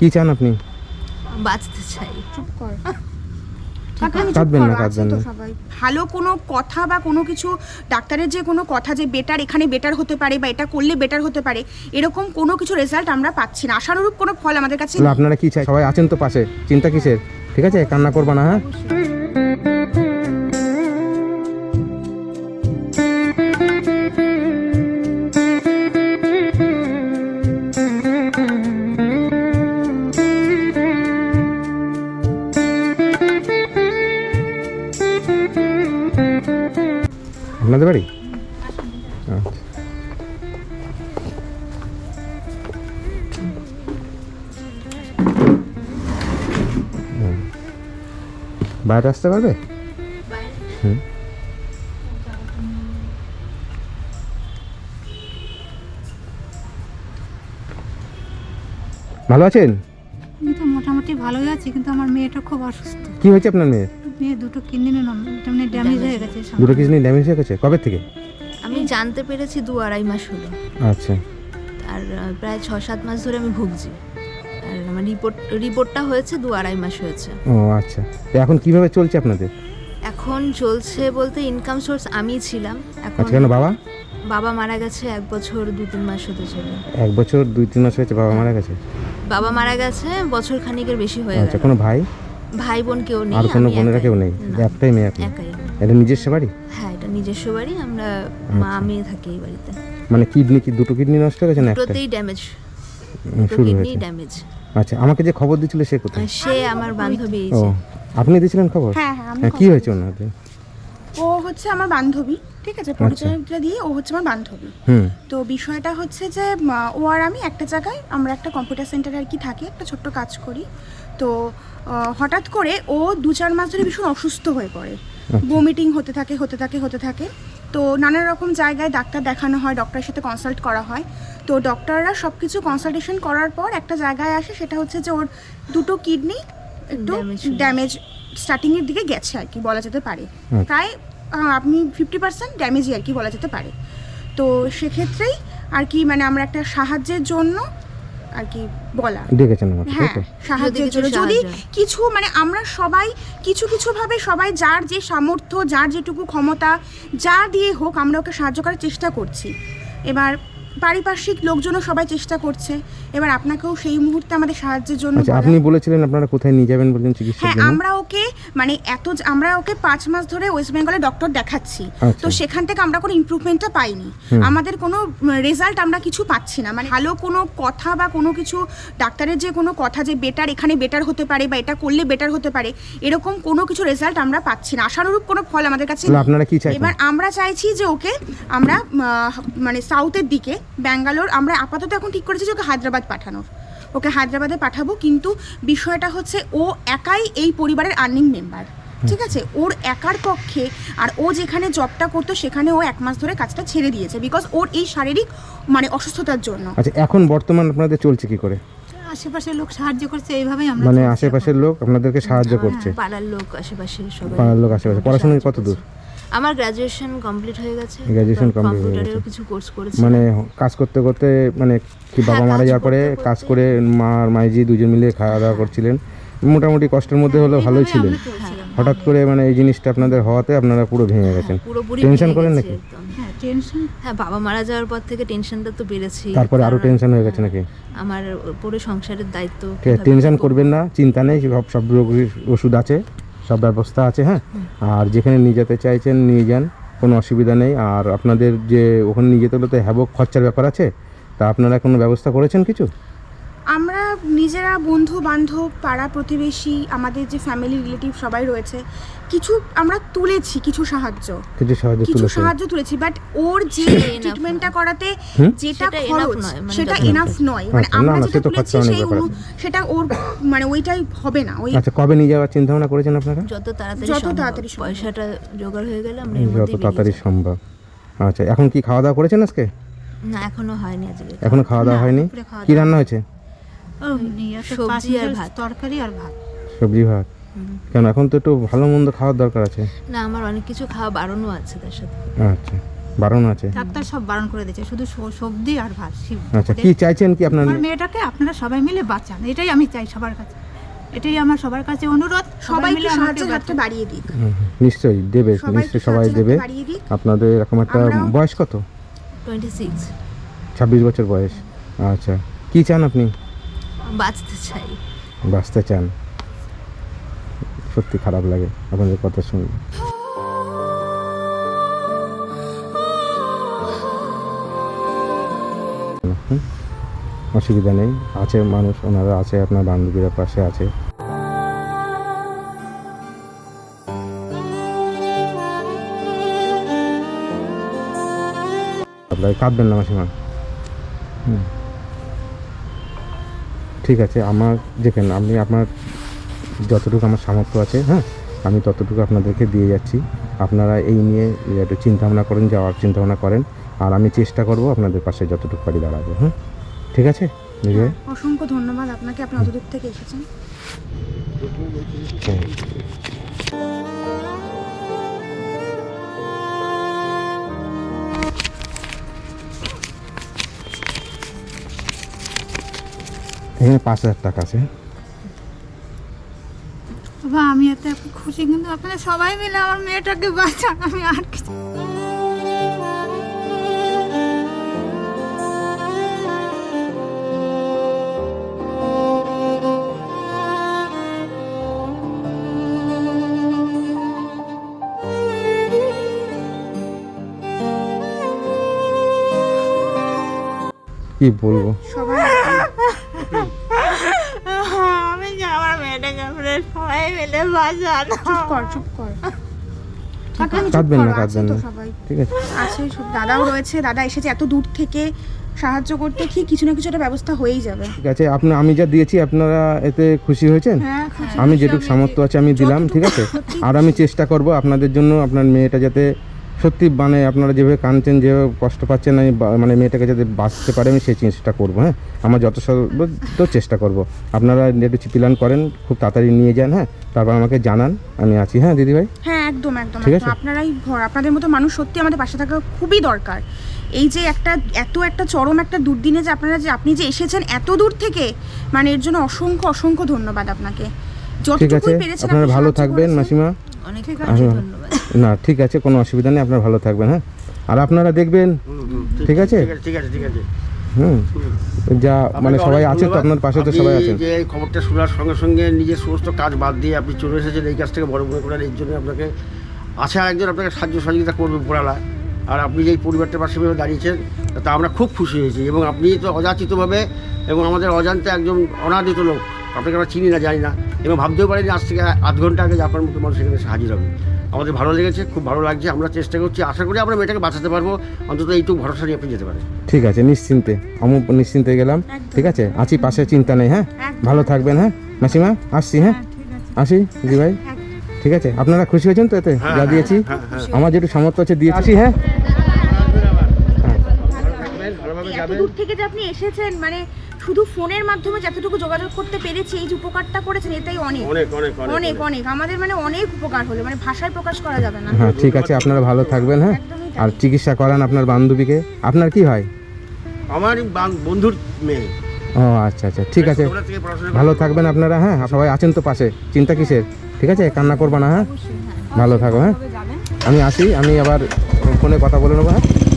কি চান আপনি? বাঁচতে চাই। চুপ কর। কাঁদবেন না কাঁদবেন না। সবাই। ভালো কোনো কথা বা কোনো কিছু ডাক্তারের যে কোনো কথা যে বেটার এখানে বেটার হতে পারে বা এটা করলে বেটার হতে পারে এরকম কোনো কিছু রেজাল্ট আমরা পাচ্ছি না। আশানুরূপ কোনো ফল আমাদের কাছে আপনারা কি চাই? সবাই আছেন তো পাশে। চিন্তা কিসের? ঠিক আছে কান্না করবা না হ্যাঁ? আপনাদের বাড়ি? আচ্ছা। বাইরে আসতে পারবে? হুম। ভালো আছেন? আমি তো মোটামুটি ভালোই আছি কিন্তু আমার মেয়েটা খুব অসুস্থ। কি হয়েছে আপনার মেয়ের? দুটো কিডনি তেমনি ড্যামেজ হয়ে গেছে দুটো কিডনি ড্যামেজ হয়ে গেছে? কবে থেকে? আমি জানতে পেরেছি দু আড়াই মাস হলো। আচ্ছা। আর প্রায় ছ সাত মাস ধরে আমি ভুগছি। আর আমার রিপোর্ট রিপোর্টটা হয়েছে দু আড়াই মাস হয়েছে। ও আচ্ছা। তো এখন কীভাবে চলছে আপনাদের? এখন চলছে বলতে ইনকাম সোর্স আমি ছিলাম। এখন আচ্ছা কেন বাবা? বাবা মারা গেছে এক বছর দু তিন মাস হতে চলে। এক বছর দুই তিন মাস হয়েছে বাবা মারা গেছে? বাবা মারা গেছে বছর খানিকের বেশি হয়ে গেছে কোনো ভাই? ভাই বোন কেউ নেই আর কোনো আমি বোনেরা কেউ নেই? একটাই মেয়ে আপনি? একাই। আমি। এটা নিজস্ব বাড়ি হ্যাঁ এটা নিজস্ব বাড়ি আমরা মা মেয়ে থাকি এই বাড়িতে। মানে কিডনি কি দুটো কিডনি নষ্ট হয়ে গেছে না একটা দুটোতেই ড্যামেজ উম, শুরু কিডনি হয়েছে। ড্যামেজ আচ্ছা আমাকে যে খবর দিয়েছিল সে কোথায়? সে আমার বান্ধবী এই ও যে। আপনি দিয়েছিলেন খবর? হ্যাঁ হ্যাঁ আমি হ্যাঁ কি হয়েছে ওনাদের? ও হচ্ছে আমার বান্ধবী। ঠিক আছে পরিচয়টা দিয়ে ও হচ্ছে আমার বান্ধবী। হুম। তো বিষয়টা হচ্ছে যে ও আর আমি একটা জায়গায় আমরা একটা কম্পিউটার সেন্টারে আর কি থাকি একটা ছোট্ট কাজ করি। তো হঠাৎ করে ও দু চার মাস ধরে ভীষণ অসুস্থ হয়ে পড়ে। বমিটিং হতে থাকে হতে থাকে হতে থাকে। তো নানা রকম জায়গায় ডাক্তার দেখানো হয় ডক্টরের সাথে কনসাল্ট করা হয়। তো ডক্টররা সব কিছু কনসালটেশন করার পর একটা জায়গায় আসে সেটা হচ্ছে যে ওর দুটো কিডনি একটু ড্যামেজ স্টার্টিংয়ের দিকে গেছে আর কি বলা যেতে পারে। আচ্ছা। প্রায় আপনি ফিফটি পার্সেন্ট ড্যামেজই আর কি বলা যেতে পারে। তো সেক্ষেত্রেই আর কি মানে আমরা একটা সাহায্যের জন্য আর কি বলা। ডেকেছেন হ্যাঁ সাহায্যের জন্য। যদি কিছু মানে আমরা সবাই কিছু কিছুভাবে সবাই যার যে সামর্থ্য যার যেটুকু ক্ষমতা যা দিয়ে হোক আমরা ওকে সাহায্য করার চেষ্টা করছি। এবার পারিপার্শ্বিক লোকজনও সবাই চেষ্টা করছে। এবার আপনাকেও সেই মুহূর্তে আমাদের সাহায্যের জন্য আচ্ছা আপনি বলেছিলেন আপনারা কোথায় নিয়ে যাবেন বললেন চিকিৎসার হ্যাঁ আমরা ওকে মানে এত আমরা ওকে পাঁচ মাস ধরে ওয়েস্ট বেঙ্গলে ডক্টর দেখাচ্ছি। আচ্ছা। তো সেখান থেকে আমরা কোনো ইমপ্রুভমেন্টটা পাইনি। আমাদের কোনো রেজাল্ট আমরা কিছু পাচ্ছি না। মানে ভালো কোনো কথা বা কোনো কিছু ডাক্তারের যে কোনো কথা যে বেটার এখানে বেটার হতে পারে বা এটা করলে বেটার হতে পারে এরকম কোনো কিছু রেজাল্ট আমরা পাচ্ছি না। আশানুরূপ কোনো ফল আমাদের কাছে আপনারা কি চাইছেন? এবার আমরা চাইছি যে ওকে আমরা মানে সাউথের দিকে ব্যাঙ্গালোর আমরা আপাতত এখন ঠিক করেছি যে ওকে হায়দ্রাবাদ পাঠানোর। ওকে হায়দ্রাবাদে পাঠাবো কিন্তু বিষয়টা হচ্ছে ও একাই এই পরিবারের আর্নিং মেম্বার ঠিক আছে? ওর একার পক্ষে আর ও যেখানে জবটা করতো সেখানে ও এক মাস ধরে কাজটা ছেড়ে দিয়েছে বিকজ ওর এই শারীরিক মানে অসুস্থতার জন্য। আচ্ছা এখন বর্তমান আপনাদের চলছে কি করে? আশেপাশের লোক সাহায্য করছে এইভাবেই আমরা মানে আশেপাশের লোক আপনাদেরকে সাহায্য করছে? পাড়ার লোক আশেপাশে সবাই। পাড়ার লোক আশেপাশে। পড়াশোনা কত দূর আমার গ্রাজুয়েশন কমপ্লিট হয়ে গেছে Graduation কমপ্লিট হয়ে গেছে। কিছু কোর্স করেছি। মানে কাজ করতে করতে মানে কি বাবা হ্যাঁ, মারা যাওয়ার পরে কাজ করে মা আর মাইজি দুজন মিলে খাওয়া দাওয়া করছিলেন। মোটামুটি কষ্টের মধ্যে হলেও ভালোই ছিলেন। হঠাৎ করে মানে এই জিনিসটা আপনাদের হওয়াতে আপনারা পুরো ভেঙে গেছেন। টেনশন করেন নাকি? হ্যাঁ টেনশন হ্যাঁ বাবা মারা যাওয়ার পর থেকে টেনশনটা তো বেড়েছি। তারপরে আরও টেনশন হয়ে গেছে নাকি? আমার পুরো সংসারের দায়িত্ব টেনশন করবেন না চিন্তা নেই সব সব রোগীর ওষুধ আছে। সব ব্যবস্থা আছে হ্যাঁ? আর যেখানে নিয়ে যেতে চাইছেন, নিয়ে যান, কোনো অসুবিধা নেই। আর আপনাদের যে ওখানে নিয়ে যেতে হলে তো হ্যাবক খরচার ব্যাপার আছে। তা আপনারা কোনো ব্যবস্থা করেছেন কিছু? আমরা নিজেরা বন্ধু বান্ধব পাড়া প্রতিবেশী আমাদের যে ফ্যামিলি রিলেটিভ সবাই রয়েছে কিছু আমরা তুলেছি কিছু সাহায্য। কিছু সাহায্য কিছু সাহায্য তুলেছি বাট ওর যে ট্রিটমেন্টটা করাতে যেটা খরচ নয়, মানে সেটা। এনাফ নয়। মানে আচ্ছা, আমরা যেটা তুলেছি সেই সেটা ওর মানে ওইটাই হবে না ওই আচ্ছা কবে নিয়ে যাওয়ার চিন্তা ভাবনা করেছেন আপনারা? যত তাড়াতাড়ি যত তাড়াতাড়ি সম্ভব। পয়সাটা জোগাড় হয়ে গেলে আমরা যত তাড়াতাড়ি সম্ভব। আচ্ছা এখন কি খাওয়া দাওয়া করেছেন আজকে? না এখনও হয়নি আজকে। এখনও খাওয়া দাওয়া হয়নি? কি রান্না হয়েছে? সবজি আর ভাত। তরকারি আর ভাত। সবজি ভাত। কেন এখন তো একটু ভালো মন্দ খাওয়ার দরকার আছে। না আমার অনেক কিছু খাওয়া বারণও আছে তার সাথে। আচ্ছা বারণ আছে। ডাক্তার সব বারণ করে দিয়েছে শুধু সবজি আর ভাত আচ্ছা কি চাইছেন কি আপনার? মেয়েটাকে আপনারা সবাই মিলে বাঁচান এটাই আমি চাই সবার কাছে। এটাই আমার সবার কাছে অনুরোধ সবাই মিলে আমাকে সাহায্যের হাতটা বাড়িয়ে দিক। নিশ্চয়ই দেবে নিশ্চয়ই সবাই দেবে। বাড়িয়ে দিক। আপনাদের এরকম একটা বয়স কত? টোয়েন্টি সিক্স ছাব্বিশ বছর বয়স। আচ্ছা কি চান আপনি? বাঁচতে চাই। বাঁচতে চান? সত্যি খারাপ লাগে আপনাদের কথা শুনে। অসুবিধা নেই। আছে মানুষ, ওনারা আছে, আপনার বান্ধবীরা পাশে আছে। কাঁদবেন না মাসিমা। হুম। ঠিক আছে আমার যেখানে আপনি আপনার যতটুকু আমার সামর্থ্য আছে হ্যাঁ আমি ততটুকু আপনাদেরকে দিয়ে যাচ্ছি। আপনারা এই নিয়ে একটু চিন্তাভাবনা করেন যাওয়ার চিন্তাভাবনা করেন আর আমি চেষ্টা করব আপনাদের পাশে যতটুকু পারি দাঁড়াবো হ্যাঁ? ঠিক আছে অসংখ্য ধন্যবাদ আপনাকে আপনি অতদূর থেকে এসেছেন। এখানে পাঁচ হাজার টাকা আছে। বাবা আমি এত খুশি কিন্তু আপনারা সবাই মিলে আমার মেয়েটাকে বাঁচান আমি আর কিছু কি বলব সবাই আমি যে আমার আপনারা সবাই মিলে বাজানো। চুপ কর চুপ কর। কাঁদবেন না কাঁদবেন না। ঠিক আছে। আছে দাদাও রয়েছে দাদা এসেছে এত দূর থেকে সাহায্য করতে কি কিছু না কিছু একটা ব্যবস্থা হয়েই যাবে। ঠিক আছে আপনি আমি যা দিয়েছি আপনারা এতে খুশি হয়েছেন? হ্যাঁ আমি যেটুকু সামর্থ্য আছে আমি দিলাম ঠিক আছে? আর আমি চেষ্টা করব আপনাদের জন্য আপনার মেয়েটা যাতে সত্যি মানে আপনারা যেভাবে কাঁদছেন যেভাবে কষ্ট পাচ্ছেন আমি মানে মেয়েটাকে যাতে বাঁচতে পারে আমি সেই চেষ্টা করব হ্যাঁ? আমার যত সর্বোচ্চ চেষ্টা করব। আপনারা একটু প্ল্যান করেন খুব তাড়াতাড়ি নিয়ে যান হ্যাঁ? তারপর আমাকে জানান আমি আছি হ্যাঁ দিদিভাই? হ্যাঁ একদম একদম ঠিক আছে? আপনারাই ভর আপনাদের মতো মানুষ সত্যি আমাদের পাশে থাকা খুবই দরকার। এই যে একটা এত একটা চরম একটা দুর্দিনে যে আপনারা যে আপনি যে এসেছেন এত দূর থেকে মানে এর জন্য অসংখ্য অসংখ্য ধন্যবাদ আপনাকে। ঠিক আছে পেরেছেন আপনারা ভালো থাকবেন। মাসিমা। অনেক। ধন্যবাদ। না ঠিক আছে কোনো অসুবিধা নেই আপনারা ভালো থাকবেন হ্যাঁ? আর আপনারা দেখবেন ঠিক আছে? ঠিক আছে ঠিক আছে হুম যা মানে সবাই আছে তো আপনার পাশে তো সবাই আছেন। যে এই খবরটা শোনার সঙ্গে সঙ্গে নিজের সমস্ত কাজ বাদ দিয়ে আপনি চলে এসেছেন এই কাজটাকে বড় মনে করেন এর জন্য আপনাকে আছে আরেকজন আপনাকে সাহায্য সহযোগিতা করবে পড়ালা আর আপনি যে এই পরিবারটার পাশে দাঁড়িয়েছেন তা আমরা খুব খুশি হয়েছি। এবং আপনি তো অযাচিতভাবে এবং আমাদের অজান্তে একজন অনাদিত লোক আপনাকে আমরা চিনি না জানি না। এবং ভাবতেও পারিনি আজ থেকে আধ ঘণ্টা আগে যে আপনার মতো মানুষ এখানে এসে হাজির হবে। আমাদের ভালো লেগেছে খুব ভালো লাগছে আমরা চেষ্টা করছি আশা করি আমরা মেয়েটাকে বাঁচাতে পারব অন্তত এইটুকু ভরসা নিয়ে আপনি যেতে পারেন। ঠিক আছে নিশ্চিন্তে আমি নিশ্চিন্তে গেলাম ঠিক আছে? আছি পাশে চিন্তা নেই হ্যাঁ? ভালো থাকবেন হ্যাঁ? মাসিমা আসছি হ্যাঁ? আসি জি ভাই ঠিক আছে আপনারা খুশি হয়েছেন তো এতে? যা দিয়েছি? আমার যেটু সামর্থ্য আছে দিয়েছি আসি হ্যাঁ? দূর থেকে যে আপনি এসেছেন মানে শুধু ফোনের মাধ্যমে যতটুকু যোগাযোগ করতে পেরেছি এই যে উপকারটা করেছেন এটাই অনেক। অনেক অনেক অনেক অনেক আমাদের মানে অনেক উপকার হলো মানে ভাষায় প্রকাশ করা যাবে না। হ্যাঁ ঠিক আছে আপনারা ভালো থাকবেন হ্যাঁ? আর চিকিৎসা করান আপনার বান্ধবীকে। আপনার কি হয়? আমার বন্ধুর মেয়ে। ও আচ্ছা আচ্ছা ঠিক আছে। ভালো থাকবেন আপনারা হ্যাঁ? সবাই আছেন তো পাশে চিন্তা কিসের? ঠিক আছে কান্না করবা না হ্যাঁ? ভালো থাকো হ্যাঁ? আমি আসি আমি আবার ফোনে কথা বলে নেব হ্যাঁ হ্যাঁ?